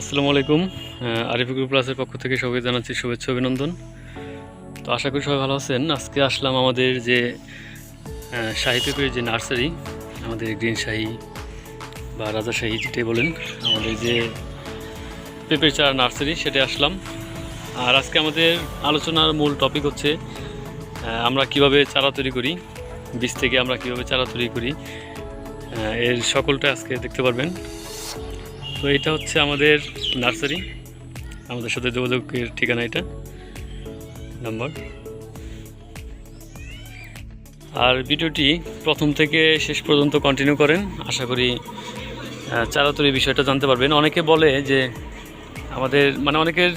আসসালামু আলাইকুম। আরিফিকুর প্লাসের পক্ষ থেকে সবাই জানাচ্ছি শুভেচ্ছা, অভিনন্দন। তো আশা করি সবাই ভালো আছেন। আজকে আসলাম আমাদের যে শাহী পেঁপের যে নার্সারি, আমাদের গ্রিন শাহী বা রাজাশাহী যেটাই বলেন, আমাদের যে পেঁপের চারা নার্সারি সেটা আসলাম। আর আজকে আমাদের আলোচনার মূল টপিক হচ্ছে আমরা কীভাবে চারা তৈরি করি, বীজ থেকে আমরা কীভাবে চারা তৈরি করি এর সকলটা আজকে দেখতে পারবেন। তো এটা হচ্ছে আমাদের নার্সারি। আমাদের সাথে যোগাযোগের ঠিকানা এটা, নাম্বার। আর ভিডিওটি প্রথম থেকে শেষ পর্যন্ত কন্টিনিউ করেন। আশা করি চারা তৈরি বিষয়টা জানতে পারবেন। অনেকে বলে যে আমাদের মানে অনেকের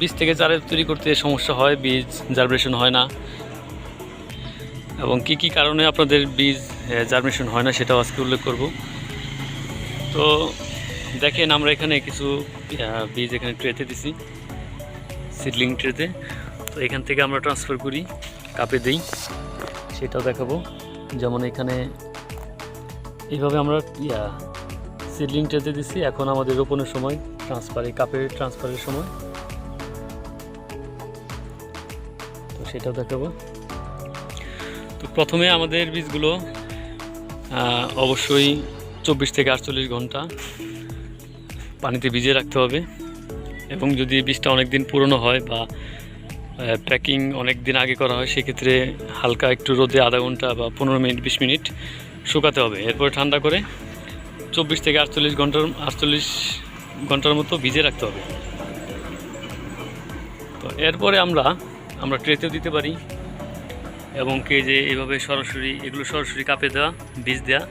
বীজ থেকে চারা তৈরি করতে সমস্যা হয়, বীজ জার্মিনেশন হয় না। এবং কি কি কারণে আপনাদের বীজ জার্মিনেশন হয় না সেটাও আজকে উল্লেখ করব। তো দেখেন, আমরা এখানে কিছু বীজ এখানে ট্রেতে দিছি সিডলিং ট্রেতে তো। এখান থেকে আমরা ট্রান্সফার করি, কাপে দিই, সেটাও দেখাবো। যেমন এখানে এইভাবে আমরা, ইয়া সিডলিং ট্রেতে দিছি। এখন আমাদের রোপণের সময় ট্রান্সফার এই কাপের ট্রান্সফারের সময়। তো সেটাও দেখাবো। তো প্রথমে আমাদের বীজগুলো অবশ্যই চব্বিশ থেকে আটচল্লিশ ঘণ্টা পানিতে ভিজিয়ে রাখতে হবে। এবং যদি বীজটা অনেক দিন পুরনো হয় বা প্যাকিং অনেক দিন আগে করা হয়, সেক্ষেত্রে হালকা একটু রোদে আধা ঘণ্টা বা পনেরো মিনিট, বিশ মিনিট শুকাতে হবে। এরপরে ঠান্ডা করে চব্বিশ থেকে আটচল্লিশ ঘণ্টার আটচল্লিশ ঘণ্টার মতো ভিজে রাখতে হবে। তো এরপরে আমরা আমরা ট্রেতেও দিতে পারি। এবং কে যে এইভাবে সরাসরি, এগুলো সরাসরি কাপে দেওয়া, বীজ দেওয়া,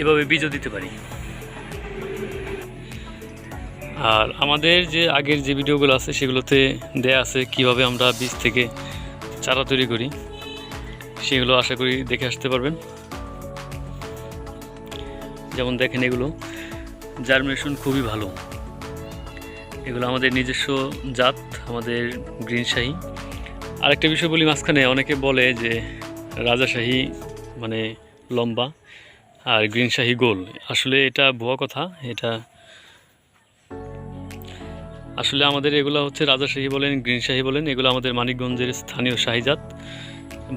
এভাবে বীজও দিতে পারি। আর আমাদের যে আগের যে ভিডিওগুলো আছে, সেগুলোতে দেয়া আছে কীভাবে আমরা বীজ থেকে চারা তৈরি করি, সেগুলো আশা করি দেখে আসতে পারবেন। যেমন দেখেন এগুলো জার্মিনেশন খুবই ভালো। এগুলো আমাদের নিজস্ব জাত, আমাদের গ্রিন শাহী। আরেকটা বিষয় বলি মাঝখানে, অনেকে বলে যে রাজাশাহী মানে লম্বা আর গ্রিন শাহী গোল। আসলে এটা ভুয়া কথা, এটা আসলে আমাদের এগুলো হচ্ছে রাজাশাহী বলেন, গ্রিন শাহী বলেন, এগুলো আমাদের মানিকগঞ্জের স্থানীয় শাহিজাত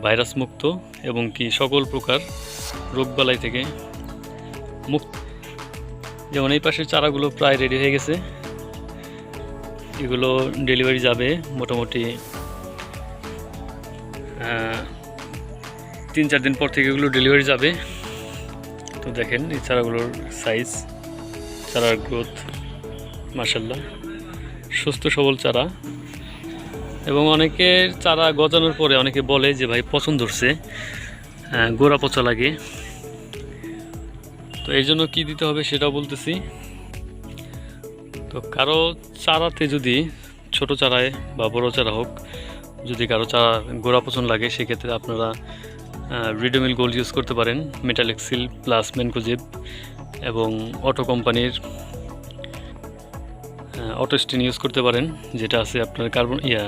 ভাইরাস মুক্ত এবং কি সকল প্রকার রোগবালাই থেকে মুক্ত। যেমন এই পাশের চারাগুলো প্রায় রেডি হয়ে গেছে। এগুলো ডেলিভারি যাবে মোটামুটি তিন চার দিন পর থেকে এগুলো ডেলিভারি যাবে। তো দেখেন এই চারাগুলোর সাইজ চারার গ্রোথ মাসাল্লাহ সুস্থ, সবল চারা। এবং অনেকের চারা গজানোর পরে অনেকে বলে যে, ভাই, পছন্দ হচ্ছে। গোড়া পচা লাগে। তো এই জন্য কী দিতে হবে সেটাও বলতেছি। তো কারও চারাতে যদি ছোট চারায় বা বড় চারা হোক, যদি কারও চারা গোড়া পচন লাগে, সেক্ষেত্রে আপনারা রিডোমিল গোল্ড ইউজ করতে পারেন। মেটালেক্সিল প্লাস মেনকোজেব এবং অটো কোম্পানির অটোস্টিন ইউজ করতে পারেন, যেটা আছে আপনার কার্বন ইয়া,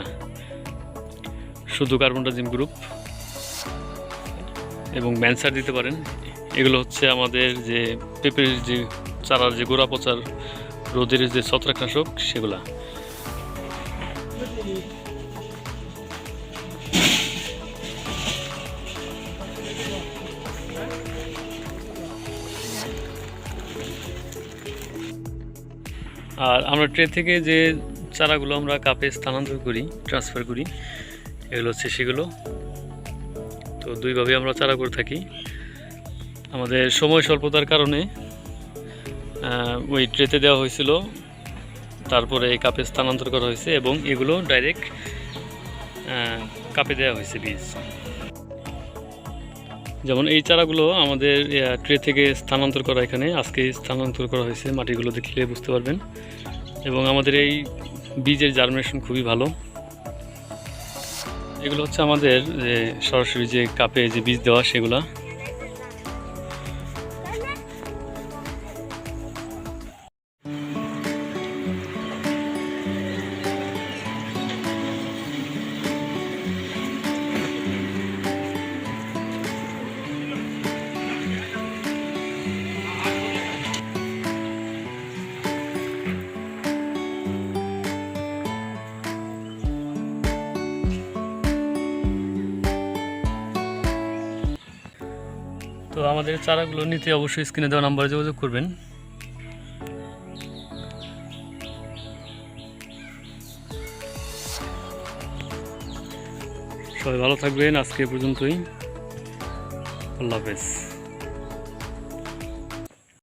শুধু কার্বনটাজিম গ্রুপ এবং ম্যানসার দিতে পারেন। এগুলো হচ্ছে আমাদের যে পেঁপের যে চারার যে গোড়া পচার রোদের যে ছত্রাকনাশক, সেগুলা। আর আমরা ট্রে থেকে যে চারাগুলো আমরা কাপে স্থানান্তর করি ট্রান্সফার করি, এগুলো হচ্ছে সেগুলো। তো দুইভাবে আমরা চারা করে থাকি। আমাদের সময় স্বল্পতার কারণে ওই ট্রেতে দেওয়া হয়েছিল, তারপরে এই কাপে স্থানান্তর করা হয়েছে এবং এগুলো ডাইরেক্ট কাপে দেওয়া হয়েছে বীজ। যেমন এই চারাগুলো আমাদের ট্রে থেকে স্থানান্তর করা এখানে। আজকে স্থানান্তর করা হয়েছে মাটিগুলো দেখলে বুঝতে পারবেন। এবং আমাদের এই বীজের জার্মিনেশন খুবই ভালো। এগুলো হচ্ছে আমাদের যে সরাসরি যে কাপে যে বীজ দেওয়া, সেগুলা। তো আমাদের চারাগুলো নিতে অবশ্যই স্ক্রিনে দেওয়া নাম্বারে যোগাযোগ করবেন। সবাই ভালো থাকবেন, আজকে পর্যন্তই। আল্লাহ হাফেজ।